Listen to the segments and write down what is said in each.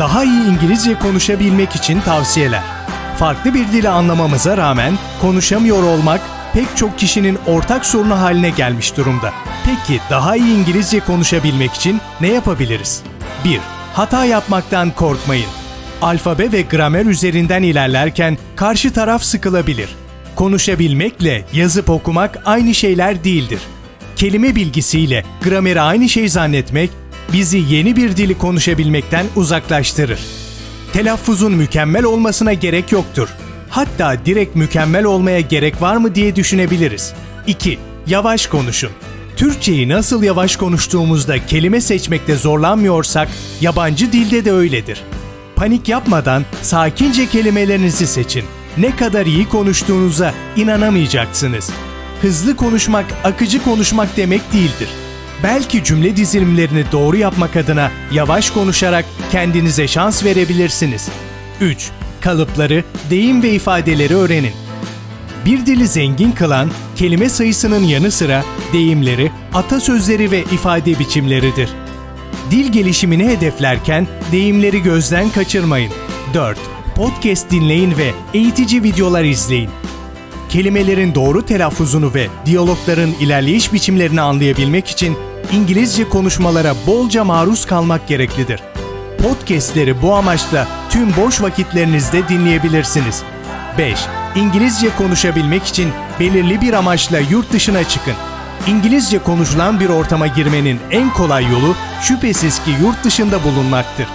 Daha iyi İngilizce konuşabilmek için tavsiyeler. Farklı bir dili anlamamıza rağmen konuşamıyor olmak pek çok kişinin ortak sorunu haline gelmiş durumda. Peki daha iyi İngilizce konuşabilmek için ne yapabiliriz? 1. Hata yapmaktan korkmayın. Alfabe ve gramer üzerinden ilerlerken karşı taraf sıkılabilir. Konuşabilmekle yazıp okumak aynı şeyler değildir. Kelime bilgisiyle grameri aynı şey zannetmek bizi yeni bir dili konuşabilmekten uzaklaştırır. Telaffuzun mükemmel olmasına gerek yoktur. Hatta direkt mükemmel olmaya gerek var mı diye düşünebiliriz. 2. Yavaş konuşun. Türkçeyi nasıl yavaş konuştuğumuzda kelime seçmekte zorlanmıyorsak, yabancı dilde de öyledir. Panik yapmadan sakince kelimelerinizi seçin. Ne kadar iyi konuştuğunuza inanamayacaksınız. Hızlı konuşmak, akıcı konuşmak demek değildir. Belki cümle dizilimlerini doğru yapmak adına yavaş konuşarak kendinize şans verebilirsiniz. 3. Kalıpları, deyim ve ifadeleri öğrenin. Bir dili zengin kılan kelime sayısının yanı sıra deyimleri, atasözleri ve ifade biçimleridir. Dil gelişimini hedeflerken deyimleri gözden kaçırmayın. 4. Podcast dinleyin ve eğitici videolar izleyin. Kelimelerin doğru telaffuzunu ve diyalogların ilerleyiş biçimlerini anlayabilmek için İngilizce konuşmalara bolca maruz kalmak gereklidir. Podcast'leri bu amaçla tüm boş vakitlerinizde dinleyebilirsiniz. 5. İngilizce konuşabilmek için belirli bir amaçla yurt dışına çıkın. İngilizce konuşulan bir ortama girmenin en kolay yolu şüphesiz ki yurt dışında bulunmaktır.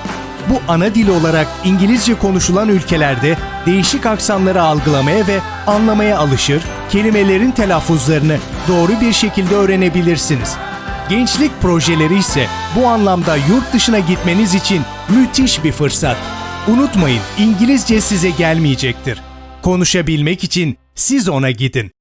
Bu ana dil olarak İngilizce konuşulan ülkelerde değişik aksanları algılamaya ve anlamaya alışır, kelimelerin telaffuzlarını doğru bir şekilde öğrenebilirsiniz. Gençlik projeleri ise bu anlamda yurt dışına gitmeniz için müthiş bir fırsat. Unutmayın İngilizce size gelmeyecektir. Konuşabilmek için siz ona gidin.